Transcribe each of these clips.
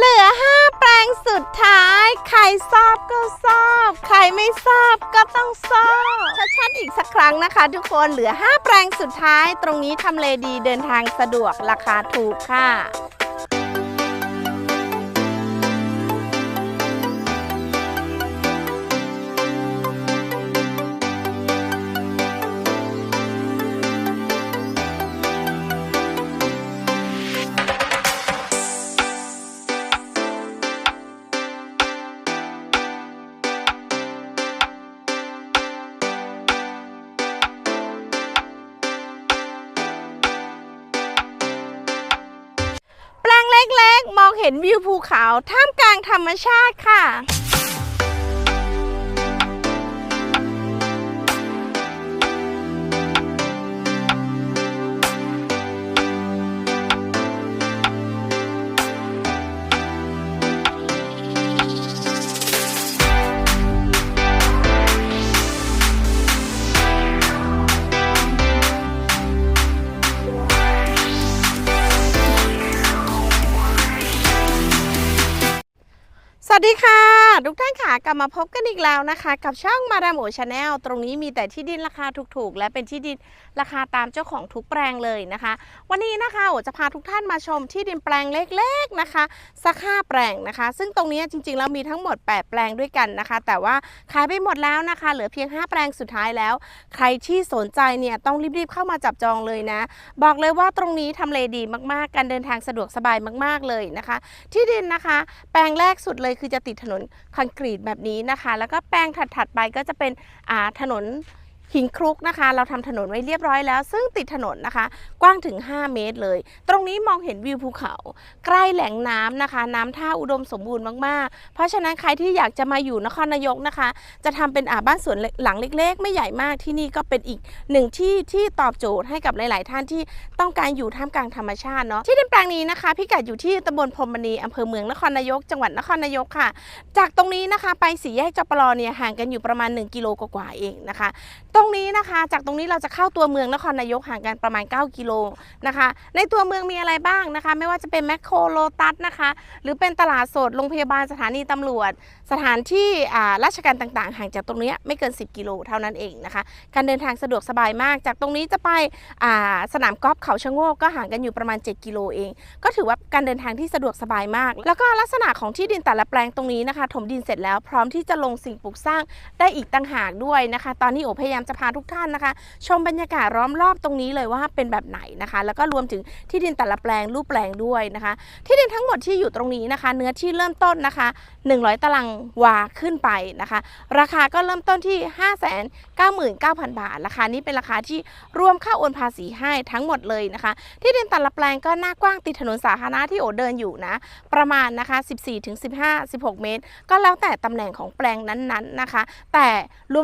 เหลือห้าแปลงสุดท้าย ใครทราบก็ทราบ ใครไม่ทราบก็ต้องทราบชัดๆอีกสักครั้งนะคะ ทุกคนเหลือห้าแปลงสุดท้าย ตรงนี้ทำเลดีเดินทางสะดวกราคาถูกค่ะ เห็นวิวภูเขาท่ามกลางธรรมชาติค่ะ สวัสดีค่ะ ทุกท่านค่ะกลับมาพบกันอีกแล้วนะคะ กับช่องมาดามโอชาแนลตรงนี้มีแต่ที่ดินราคาถูกๆ และเป็นที่ดินราคาตามเจ้าของทุกแปลงเลยนะคะ วันนี้นะคะโอจะพาทุกท่านมาชมที่ดินแปลงเล็กๆนะคะสักห้าแปลงนะคะ ซึ่งตรงนี้จริงๆแล้วมีทั้งหมด 8 แปลงด้วยกันนะคะ แต่ว่าขายไปหมดแล้วนะคะ เหลือเพียง 5 แปลงสุดท้ายแล้ว ใครที่สนใจเนี่ยต้องรีบๆเข้ามาจับจองเลยนะ บอกเลยว่าตรงนี้ทำเลดีมากๆ การเดินทางสะดวกสบายมาก ๆเลยนะคะ ที่ดินนะคะ แปลงแรกสุดเลยคือจะติดถนนคอนกรีตแบบนี้นะคะ แล้วก็แปลงถัดๆไปก็จะเป็นถนน หินคลุกนะคะ เราทำถนนไว้เรียบร้อยแล้ว ซึ่งติดถนนนะคะ กว้างถึง 5 เมตรเลย ตรงนี้มองเห็นวิวภูเขา ใกล้แหล่งน้ำนะคะ น้ำท่าอุดมสมบูรณ์มากๆ เพราะฉะนั้นใครที่อยากจะมาอยู่นครนายกนะคะ จะทำเป็นอ่าบ้านสวนหลังเล็ก ๆ ไม่ใหญ่มากที่นี่ก็เป็นอีกหนึ่งที่ที่ตอบโจทย์ให้กับหลาย ๆ ท่านที่ต้องการอยู่ท่ามกลางธรรมชาติเนาะที่ดินแปลงนี้นะคะพิกัดอยู่ที่ตำบลพรมณีอำเภอเมืองนครนายก จังหวัดนครนายกค่ะ จากตรงนี้นะคะ ไปสี่แยกจปรเนี่ยห่างกันอยู่ประมาณ 1 กิโลกว่าๆเองนะคะตรงนี้นะคะ จากตรงนี้เราจะเข้าตัวเมืองนครนายกห่างกันประมาณ 9 กิโลนะคะ ในตัวเมืองมีอะไรบ้างนะคะ ไม่ว่าจะเป็นแมคโครโลตัสนะคะ หรือเป็นตลาดสดโรงพยาบาลสถานีตำรวจ สถานที่อ่าราชการต่างๆ ห่างจากตรงเนี้ยไม่เกิน 10 กิโลเท่านั้นเองนะคะ การเดินทางสะดวกสบายมาก จากตรงนี้จะไปอ่าสนามกอล์ฟเขาชะโงกก็ห่างกันอยู่ประมาณ 7 กิโลเอง ก็ถือว่าการเดินทางที่สะดวกสบายมาก แล้วก็ลักษณะของที่ดินแต่ละแปลงตรงนี้นะคะ ถมดินเสร็จแล้วพร้อมที่จะลงสิ่งปลูกสร้างได้อีกต่างหากด้วยนะคะ ตอนนี้โอพยายามจะพาทุกท่านนะคะ ชมบรรยากาศล้อมรอบตรงนี้เลยว่าเป็นแบบไหนนะคะ แล้วก็รวมถึงที่ดินแต่ละแปลงรูปแปลงด้วยนะคะ ที่ดินทั้งหมดที่อยู่ตรงนี้นะคะ เนื้อที่เริ่มต้นนะคะ 100 ตารางวาขึ้นไปนะคะ ราคาก็เริ่มต้นที่ 599,000 บาทราคานี้เป็นราคาที่รวมค่าโอนภาษีให้ทั้งหมดเลยนะคะ ที่ดินแต่ละแปลงก็หน้ากว้างติดถนนสาธารณะที่โอเดินอยู่นะ ประมาณนะคะ 14ถึง15 16 เมตร ก็แล้วแต่ตำแหน่งของแปลงนั้นๆนะคะ แต่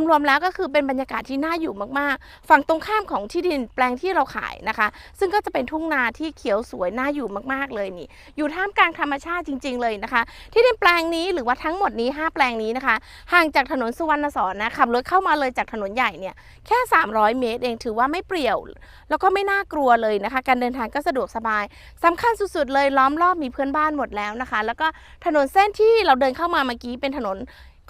รวมๆแล้วก็คือเป็นบรรยากาศที่น่าอยู่มากๆ ฝั่งตรงข้ามของที่ดินแปลงที่เราขายนะคะ ซึ่งก็จะเป็นทุ่งนาที่เขียวสวยน่าอยู่มากๆเลยนี่ อยู่ท่ามกลางธรรมชาติจริง ๆ เลยนะคะ ที่ดินแปลงนี้หรือว่าทั้งหมดนี้ 5 แปลงนี้นะคะ ห่างจากถนนสุวรรณสอนนะขับรถเข้ามาเลยจากถนนใหญ่เนี่ยแค่ 300 เมตรเองถือว่าไม่เปรี่ยว แล้วก็ไม่น่ากลัวเลยนะคะ การเดินทางก็สะดวกสบายสำคัญสุดๆเลยล้อมรอบมีเพื่อนบ้านหมดแล้วนะคะ แล้วก็ถนนเส้นที่เราเดินเข้ามาเมื่อกี้เป็นถนน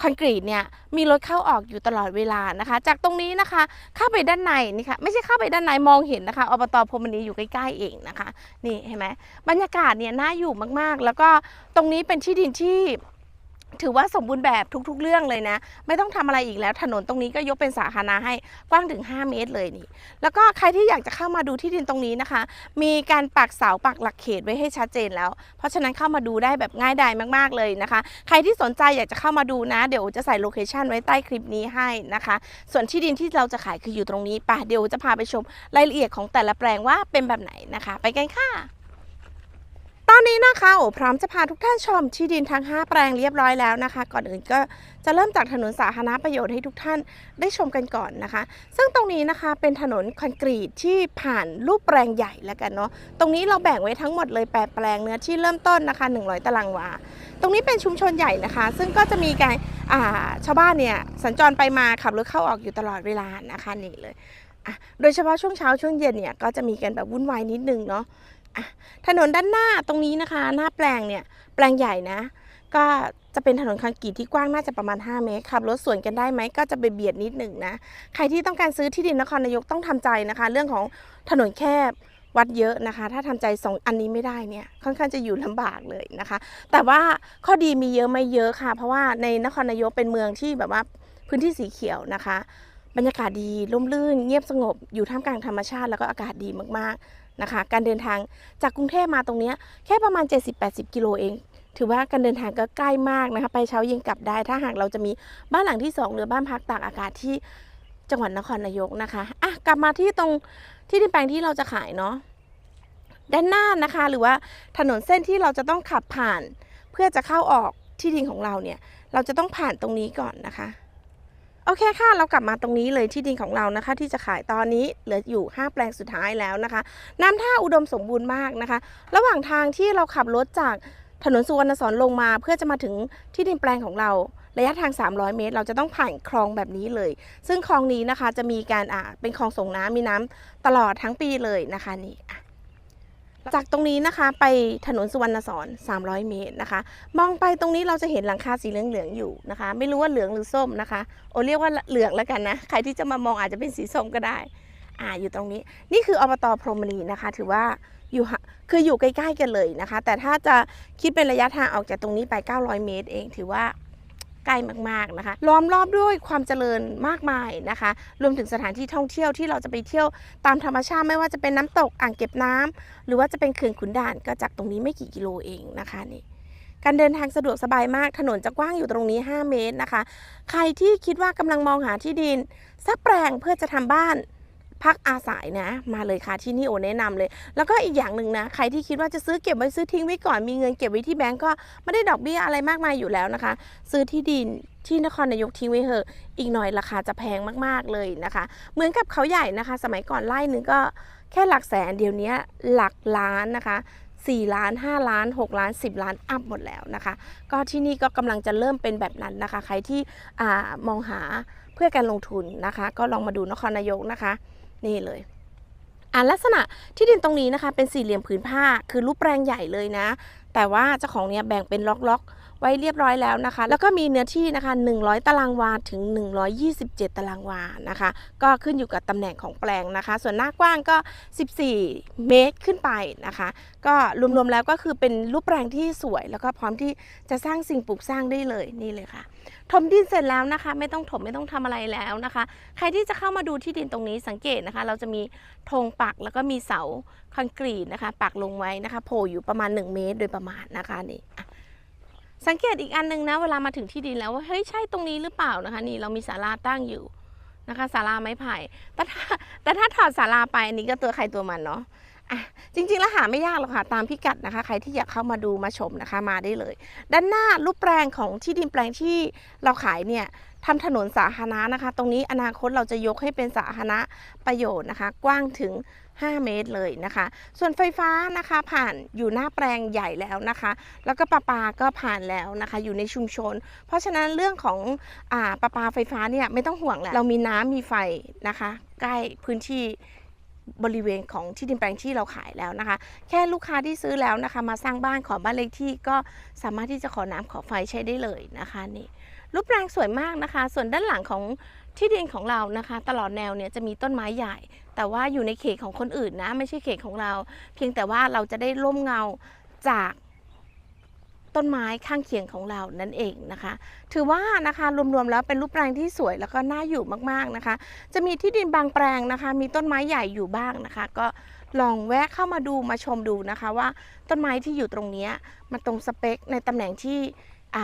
คอนกรีตเนี่ยมีรถเข้าออกอยู่ตลอดเวลานะคะ จากตรงนี้นะคะเข้าไปด้านในนี่ค่ะไม่ใช่เข้าไปด้านในมองเห็นนะคะอบตพรมณีอยู่ใกล้ๆเองนะคะ นี่เห็นไหมบรรยากาศเนี่ยน่าอยู่มากๆ แล้วก็ตรงนี้เป็นที่ดินที่ ถือว่าสมบูรณ์แบบทุกๆ เรื่องเลยนะ ไม่ต้องทำอะไรอีกแล้ว ถนนตรงนี้ก็ยกเป็นสาธารณะให้กว้างถึง 5 เมตรเลยนี่ แล้วก็ใครที่อยากจะเข้ามาดูที่ดินตรงนี้นะคะ มีการปักเสาปักหลักเขตไว้ให้ชัดเจนแล้ว เพราะฉะนั้นเข้ามาดูได้แบบง่ายดายมากๆเลยนะคะ ใครที่สนใจอยากจะเข้ามาดูนะ เดี๋ยวจะใส่โลเคชันไว้ใต้คลิปนี้ให้นะคะ ส่วนที่ดินที่เราจะขายคืออยู่ตรงนี้ป่ะเดี๋ยวจะพาไปชมรายละเอียดของแต่ละแปลงว่าเป็นแบบไหนนะคะ ไปกันค่ะ นี้นะคะโอ้พร้อมจะพาทุกท่านชมที่ดินทั้ง 5 แปลงเรียบร้อยแล้วนะคะ ก่อนอื่นก็จะเริ่มจากถนนสาธารณประโยชน์ให้ทุกท่านได้ชมกันก่อนนะคะ ซึ่งตรงนี้นะคะเป็นถนนคอนกรีตที่ผ่านรูปแปลงใหญ่แล้วกันเนาะตรงนี้เราแบ่งไว้ทั้งหมดเลย8แปลงเนื้อที่เริ่มต้นนะคะ 100 ตารางวา ตรงนี้เป็นชุมชนใหญ่นะคะ ซึ่งก็จะมีการาชาวบ้านเนี่ยสัญจรไปมาขับรถเข้าออกอยู่ตลอดเวลานะคะนี่เลยโดยเฉพาะช่วงเช้าช่วงเย็นเนี่ยก็จะมีกันแบบวุ่นวายนิดนึงเนาะ ถนนด้านหน้าตรงนี้นะคะ หน้าแปลงเนี่ยแปลงใหญ่นะ ก็จะเป็นถนนคอนกรีตที่กว้างน่าจะประมาณ 5 เมตรขับรถสวนกันได้ไหมก็จะไปเบียดนิดหนึ่งนะ ใครที่ต้องการซื้อที่ดินนครนายกต้องทำใจนะคะ เรื่องของถนนแคบวัดเยอะนะคะ ถ้าทำใจสองอันนี้ไม่ได้เนี่ยค่อนข้างจะอยู่ลำบากเลยนะคะ แต่ว่าข้อดีมีเยอะไม่เยอะค่ะ เพราะว่าในนครนายกเป็นเมืองที่แบบว่าพื้นที่สีเขียวนะคะ บรรยากาศดีร่มรื่น เงียบสงบอยู่ท่ามกลางธรรมชาติแล้วก็อากาศดีมากๆ นะคะ การเดินทางจากกรุงเทพมาตรงนี้แค่ประมาณ 70-80 กิโลเอง ถือว่าการเดินทางก็ใกล้มากนะคะ ไปเช้าเย็นกลับได้ ถ้าหากเราจะมีบ้านหลังที่สองหรือบ้านพักตากอากาศที่จังหวัดนครนายกนะคะอะกลับมาที่ตรงที่ดินแปลงที่เราจะขายเนาะด้านหน้านะคะ หรือว่าถนนเส้นที่เราจะต้องขับผ่าน เพื่อจะเข้าออกที่ดินของเราเนี่ย เราจะต้องผ่านตรงนี้ก่อนนะคะ โอเคค่ะ เรากลับมาตรงนี้เลยที่ดินของเรานะคะ ที่จะขายตอนนี้เหลืออยู่ 5 แปลงสุดท้ายแล้วนะคะ น้ำท่าอุดมสมบูรณ์มากนะคะ ระหว่างทางที่เราขับรถจากถนนสุวรรณสอนลงมาเพื่อจะมาถึงที่ดินแปลงของเราระยะทาง 300 เมตร เราจะต้องผ่านคลองแบบนี้เลย ซึ่งคลองนี้นะคะจะมีการอ่าเป็นคลองส่งน้ำมีน้ำตลอดทั้งปีเลยนะคะนี่อะ จากตรงนี้นะคะไปถนนสุวรรณสอน300 เมตรนะคะ มองไปตรงนี้เราจะเห็นหลังคาสีเหลืองๆอยู่นะคะ ไม่รู้ว่าเหลืองหรือส้มนะคะโอเรียกว่าเหลืองแล้วกันนะ ใครที่จะมามองอาจจะเป็นสีส้มก็ได้อ่าอยู่ตรงนี้ นี่คืออบตพรหมณีนะคะ ถือว่าอยู่คืออยู่ใกล้ๆกันเลยนะคะ แต่ถ้าจะคิดเป็นระยะทางออกจากตรงนี้ไป 900 เมตร เอง ถือว่า ใกล้มากๆนะคะ ล้อมรอบด้วยความเจริญมากมายนะคะ รวมถึงสถานที่ท่องเที่ยวที่เราจะไปเที่ยวตามธรรมชาติไม่ว่าจะเป็นน้ำตกอ่างเก็บน้ำหรือว่าจะเป็นเขื่อนขุนด่านก็จากตรงนี้ไม่กี่กิโลเองนะคะนี่การเดินทางสะดวกสบายมาก ถนนจะกว้างอยู่ตรงนี้ 5 เมตรนะคะ ใครที่คิดว่ากำลังมองหาที่ดินสักแปลงเพื่อจะทำบ้าน พักอาศัยนะ มาเลยค่ะที่นี่โอแนะนำเลย แล้วก็อีกอย่างหนึ่งนะ ใครที่คิดว่าจะซื้อเก็บไว้ซื้อทิ้งไว้ก่อนมีเงินเก็บไว้ที่แบงก์ก็ไม่ได้ดอกเบี้ยอะไรมากมายอยู่แล้วนะคะ ซื้อที่ดินที่นครนายกทิ้งไว้เถอะ อีกหน่อยราคาจะแพงมากๆเลยนะคะ เหมือนกับเขาใหญ่นะคะ สมัยก่อนไร่หนึงก็แค่หลักแสนเดี๋ยวนี้หลักล้านนะคะ4ล้าน 5 ล้าน 6 ล้าน 10 ล้าน อัพหมดแล้วนะคะ ก็ที่นี่ก็กำลังจะเริ่มเป็นแบบนั้นนะคะ ใครที่อมองหาเพื่อการลงทุนนะคะ ก็ลองมาดูนครนายกนะคะ นี่เลยอ่าลักษณะที่ดินตรงนี้นะคะ เป็นสี่เหลี่ยมผืนผ้าคือรูปแปลงใหญ่เลยนะ แต่ว่าเจ้าของเนี่ยแบ่งเป็นล็อกๆ ไว้เรียบร้อยแล้วนะคะ แล้วก็มีเนื้อที่นะคะ 100 ตารางวาถึง 127 ตารางวานะคะ ก็ขึ้นอยู่กับตำแหน่งของแปลงนะคะ ส่วนหน้ากว้างก็ 14 เมตรขึ้นไปนะคะ ก็รวมๆแล้วก็คือเป็นรูปแปลงที่สวย แล้วก็พร้อมที่จะสร้างสิ่งปลูกสร้างได้เลยนี่เลยค่ะถมดินเสร็จแล้วนะคะ ไม่ต้องถมไม่ต้องทำอะไรแล้วนะคะ ใครที่จะเข้ามาดูที่ดินตรงนี้สังเกตนะคะ เราจะมีธงปักแล้วก็มีเสาคอนกรีตนะคะ ปักลงไว้นะคะโผล่อยู่ประมาณ 1 เมตรโดยประมาณนะคะนี่ สังเกตอีกอันหนึงนะ เวลามาถึงที่ดินแล้วว่าเฮ้ยใช่ตรงนี้หรือเปล่านะคะ นี่เรามีศาลาตั้งอยู่นะคะศาลาไม้ไผ่แต่ถ้าแต่ถ้าถอดศาลาไปอันนี้ก็ตัวใครตัวมันเนาะ อะจริงๆแล้วหาไม่ยากหรอกค่ะตามพิกัดนะคะ ใครที่อยากเข้ามาดูมาชมนะคะมาได้เลย ด้านหน้ารูปแปลงของที่ดินแปลงที่เราขายเนี่ยทำถนนสาธารณะนะคะ ตรงนี้อนาคตเราจะยกให้เป็นสาธารณะประโยชน์นะคะ กว้างถึง 5 เมตรเลยนะคะ ส่วนไฟฟ้านะคะผ่านอยู่หน้าแปลงใหญ่แล้วนะคะ แล้วก็ประปาก็ผ่านแล้วนะคะ อยู่ในชุมชน เพราะฉะนั้นเรื่องของอประปาไฟฟ้าเนี่ยไม่ต้องห่วงแล้วเรามีน้ำมีไฟนะคะ ใกล้พื้นที่ บริเวณของที่ดินแปลงที่เราขายแล้วนะคะ แค่ลูกค้าที่ซื้อแล้วนะคะ มาสร้างบ้านขอบ้านเลขที่ก็สามารถที่จะขอน้ำขอไฟใช้ได้เลยนะคะนี่รูปแปลงสวยมากนะคะ ส่วนด้านหลังของที่ดินของเรานะคะ ตลอดแนวเนี่ยจะมีต้นไม้ใหญ่ แต่ว่าอยู่ในเขตของคนอื่นนะ ไม่ใช่เขตของเรา เพียงแต่ว่าเราจะได้ร่มเงาจาก ต้นไม้ข้างเคียงของเรานั่นเองนะคะ ถือว่านะคะรวมๆแล้วเป็นรูปแปลงที่สวยแล้วก็น่าอยู่มากๆนะคะ จะมีที่ดินบางแปลงนะคะ มีต้นไม้ใหญ่อยู่บ้างนะคะ ก็ลองแวะเข้ามาดูมาชมดูนะคะว่าต้นไม้ที่อยู่ตรงเนี้ยมันตรงสเปคในตำแหน่งที่อ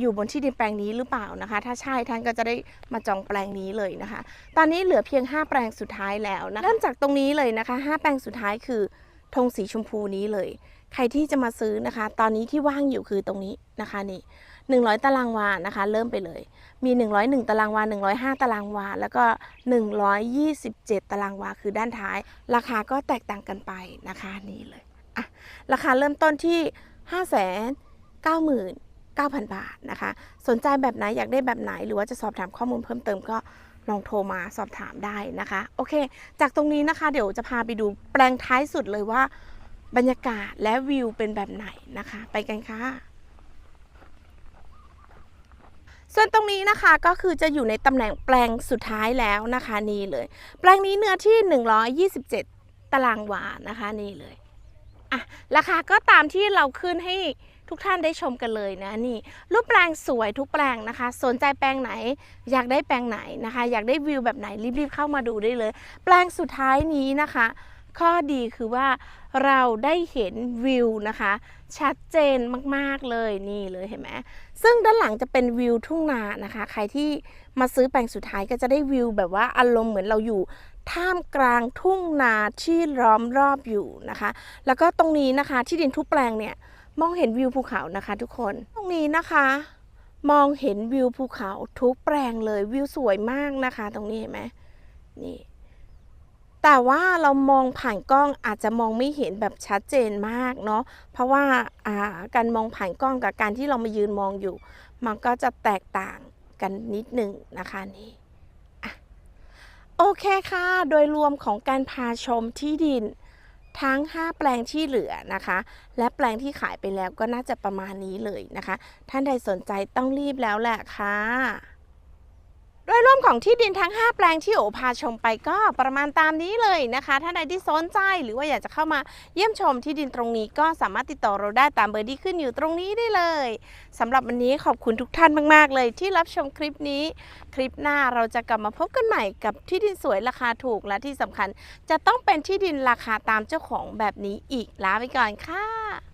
อยู่บนที่ดินแปลงนี้หรือเปล่านะคะ ถ้าใช่ท่านก็จะได้มาจองแปลงนี้เลยนะคะ ตอนนี้เหลือเพียง 5 แปลงสุดท้ายแล้วนะเริ่มจากตรงนี้เลยนะคะ 5 แปลงสุดท้ายคือธงสีชมพูนี้เลย ใครที่จะมาซื้อนะคะ ตอนนี้ที่ว่างอยู่คือตรงนี้นะคะนี่100 ตารางวานะคะ เริ่มไปเลย มี 101 ตารางวา 105 ตารางวา แล้วก็ 127 ตารางวา คือด้านท้าย ราคาก็แตกต่างกันไปนะคะนี่เลยอะราคาเริ่มต้นที่ 5 9 9 0 0 0 บาทนะคะ สนใจแบบไหน อยากได้แบบไหน หรือว่าจะสอบถามข้อมูลเพิ่มเติมก็ลองโทรมาสอบถามได้นะคะ โอเค จากตรงนี้นะคะ เดี๋ยวจะพาไปดูแปลงท้ายสุดเลยว่า บรรยากาศและวิวเป็นแบบไหนนะคะ ไปกันค่ะ ส่วนตรงนี้นะคะก็คือจะอยู่ในตำแหน่งแปลงสุดท้ายแล้วนะคะนี่เลย แปลงนี้เนื้อที่ 127 ตารางวานะคะนี่เลยอะราคาก็ตามที่เราขึ้นให้ทุกท่านได้ชมกันเลยนะนี่รูปแปลงสวยทุกแปลงนะคะ สนใจแปลงไหน อยากได้แปลงไหนนะคะ อยากได้วิวแบบไหนรีบๆเข้ามาดูได้เลย แปลงสุดท้ายนี้นะคะ ข้อดีคือว่าเราได้เห็นวิวนะคะ ชัดเจนมากๆเลยนี่เลยเห็นไหมซึ่งด้านหลังจะเป็นวิวทุ่งนานะคะ ใครที่มาซื้อแปลงสุดท้ายก็จะได้วิวแบบว่าอารมณ์เหมือนเราอยู่ท่ามกลางทุ่งนาที่ล้อมรอบอยู่นะคะ แล้วก็ตรงนี้นะคะที่ดินทุกแปลงเนี่ยมองเห็นวิวภูเขานะคะ ทุกคนตรงนี้นะคะ มองเห็นวิวภูเขาทุกแปลงเลยวิวสวยมากนะคะ ตรงนี้เห็นไหมนี่ แต่ว่าเรามองผ่านกล้องอาจจะมองไม่เห็นแบบชัดเจนมากเนาะเพราะว่าาการมองผ่านกล้องกับการที่เรามายืนมองอยู่ มันก็จะแตกต่างกันนิดหนึ่งนะคะนี่โอเคค่ะ โดยรวมของการพาชมที่ดินทั้ง 5 แปลงที่เหลือนะคะ และแปลงที่ขายไปแล้วก็น่าจะประมาณนี้เลยนะคะ ท่านใดสนใจต้องรีบแล้วแหละค่ะ โดยรวมของที่ดินทั้ง 5 แปลงที่โอพาชมไปก็ประมาณตามนี้เลยนะคะ ถ้าใดที่สนใจหรือว่าอยากจะเข้ามาเยี่ยมชมที่ดินตรงนี้ก็สามารถติดต่อเราได้ตามเบอร์ที่ขึ้นอยู่ตรงนี้ได้เลยสำหรับวันนี้ขอบคุณทุกท่านมาก ๆ เลยที่รับชมคลิปนี้ คลิปหน้าเราจะกลับมาพบกันใหม่กับที่ดินสวยราคาถูกและที่สำคัญ จะต้องเป็นที่ดินราคาตามเจ้าของแบบนี้อีกลาไปก่อนค่ะ